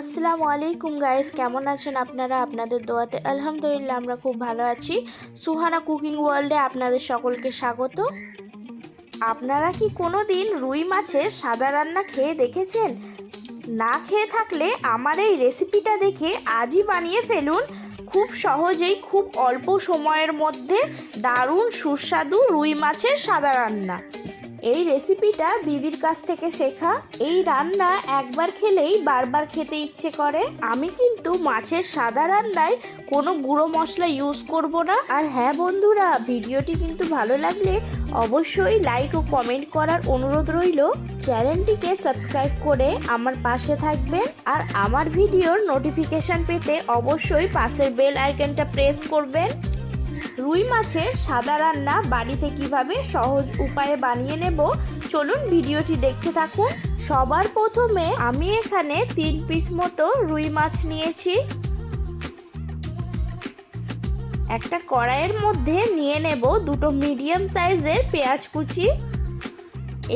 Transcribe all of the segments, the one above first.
আসসালামু আলাইকুম গাইস কেমন আছেন আপনারা? আপনাদের দোয়াতে আলহামদুলিল্লাহ আমরা খুব ভালো আছি। সুহানা কুকিং ওয়ার্ল্ডে আপনাদের সকলকে স্বাগত। আপনারা কি কোনো দিন রুই মাছের সাদা রান্না খেয়ে দেখেছেন? না খেয়ে থাকলে আমার এই রেসিপিটা দেখে আজই বানিয়ে ফেলুন। খুব সহজেই খুব অল্প সময়ের মধ্যে দারুণ সুস্বাদু রুই মাছের সাদা রান্না। এই রেসিপিটা দিদির কাছ থেকে শেখা। এই রান্না একবার খেলেই বারবার খেতে ইচ্ছে করে। আমি কিন্তু মাছের সাদা রান্নায় কোনো গুঁড়ো মশলা ইউজ করব না। আর হ্যাঁ বন্ধুরা, ভিডিওটি কিন্তু ভালো লাগলে অবশ্যই লাইক ও কমেন্ট করার অনুরোধ রইল। চ্যানেলটিকে সাবস্ক্রাইব করে আমার পাশে থাকবেন। আর আমার ভিডিওর নোটিফিকেশন পেতে অবশ্যই পাশের বেল আইকনটা প্রেস করবেন। রুই মাছের সাদা রান্না বাড়িতে কীভাবে সহজ উপায়ে বানিয়ে নেব, চলুন ভিডিওটি দেখতে থাকুন। সবার প্রথমে আমি এখানে তিন পিস মতো রুই মাছ নিয়েছি। একটা কড়াইয়ের মধ্যে নিয়ে নেব দুটো মিডিয়াম সাইজের পেঁয়াজ কুচি।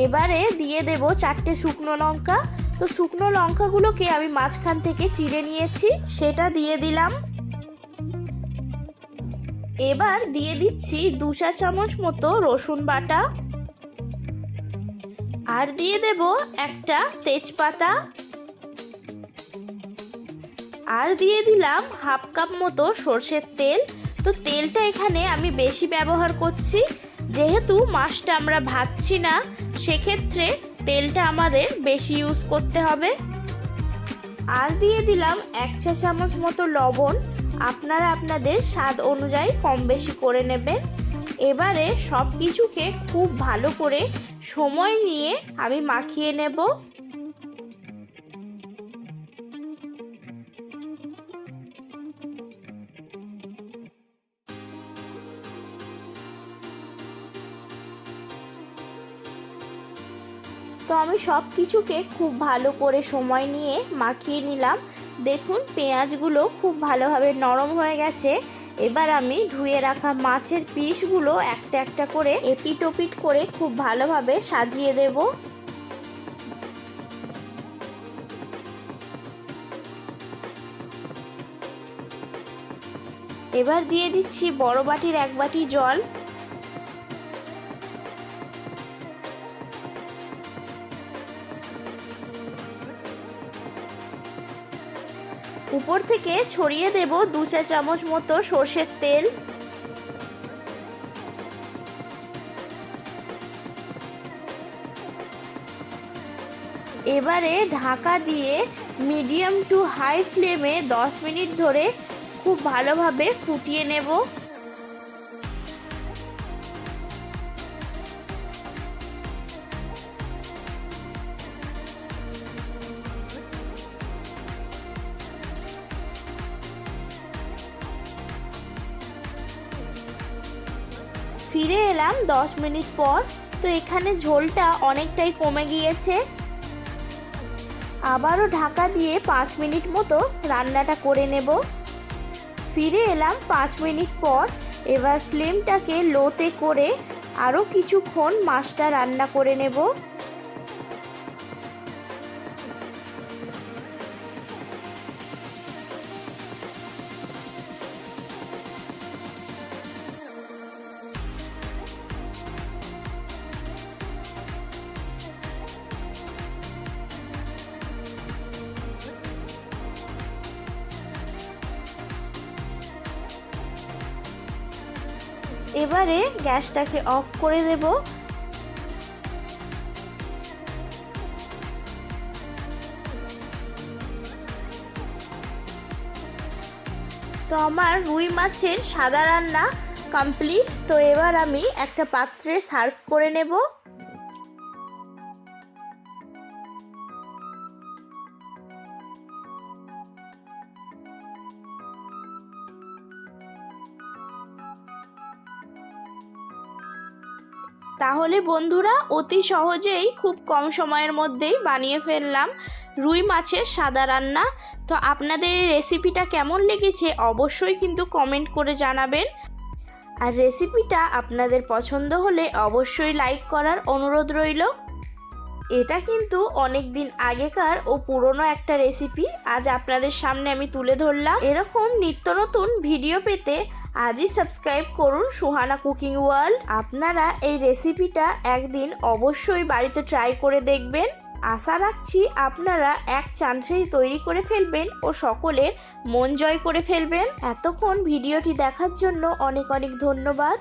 এবারে দিয়ে দেব চারটে শুকনো লঙ্কা। তো শুকনো লঙ্কাগুলোকে আমি মাঝখান থেকে চিড়ে নিয়েছি, সেটা দিয়ে দিলাম। এবার দিয়ে দিচ্ছি দু চা চামচ মতো রসুন বাটা। আর দিয়ে দেব একটা তেজপাতা। আর দিয়ে দিলাম হাফ কাপ মতো সর্ষের তেল। তো তেলটা এখানে আমি বেশি ব্যবহার করছি। যেহেতু মাছটা আমরা ভাজছি না, সেক্ষেত্রে তেলটা আমাদের বেশি ইউজ করতে হবে। আর দিয়ে দিলাম এক চা চামচ মতো লবণ। আপনারা আপনাদের স্বাদ অনুযায়ী কম বেশি করে নেবেন। এবারে সব কিছুকে খুব ভালো করে সময় নিয়ে আমি মাখিয়ে নেব। তো আমি সব কিছুকে খুব ভালো করে সময় নিয়ে মাখিয়ে নিলাম। দেখুন, পেঁয়াজগুলো খুব ভালোভাবে নরম হয়ে গেছে। এবার আমি ধুয়ে রাখা মাছের পিসগুলো একটা একটা করে এপিট ওপিট করে খুব ভালোভাবে সাজিয়ে দেব। এবার দিয়ে দিচ্ছি বড় বাটির এক বাটি জল। উপর থেকে ছড়িয়ে দেব দু চা চামচ মতো সর্ষের তেল। এবারে ঢাকা দিয়ে মিডিয়াম টু হাই ফ্লেমে 10 মিনিট ধরে খুব ভালোভাবে ফুটিয়ে নেব। ফিরে এলাম 10 মিনিট পর। তো এখানে ঝোলটা অনেকটাই কমে গিয়েছে। আবারও ঢাকা দিয়ে পাঁচ মিনিট মতো রান্নাটা করে নেব। ফিরে এলাম পাঁচ মিনিট পর। এবার ফ্লেমটাকে লোতে করে আরও কিছুক্ষণ মাছটা রান্না করে নেব। এবারে গ্যাসটাকে অফ করে দেব। তো আমার রুই মাছের সাদা রান্না কমপ্লিট। তো এবার আমি একটা পাত্রে সার্ভ করে নেব। তাহলে বন্ধুরা, অতি সহজেই খুব কম সময়ের মধ্যেই বানিয়ে ফেললাম রুই মাছের সাদা রান্না। তো আপনাদের এই রেসিপিটা কেমন লেগেছে অবশ্যই কিন্তু কমেন্ট করে জানাবেন। আর রেসিপিটা আপনাদের পছন্দ হলে অবশ্যই লাইক করার অনুরোধ রইল। এটা কিন্তু অনেক দিন আগেকার ও পুরনো একটা রেসিপি আজ আপনাদের সামনে আমি তুলে ধরলাম। এরকম নিত্য নতুন ভিডিও পেতে আজই সাবস্ক্রাইব করুন সুহানা কুকিং ওয়ার্ল্ড আপনারা এই রেসিপিটা একদিন অবশ্যই বাড়িতে ট্রাই করে দেখবেন। আশা রাখছি আপনারা এক চান্সেই তৈরি করে ফেলবেন ও সকলের মন জয় করে ফেলবেন। এতক্ষণ ভিডিওটি দেখার জন্য অনেক অনেক ধন্যবাদ।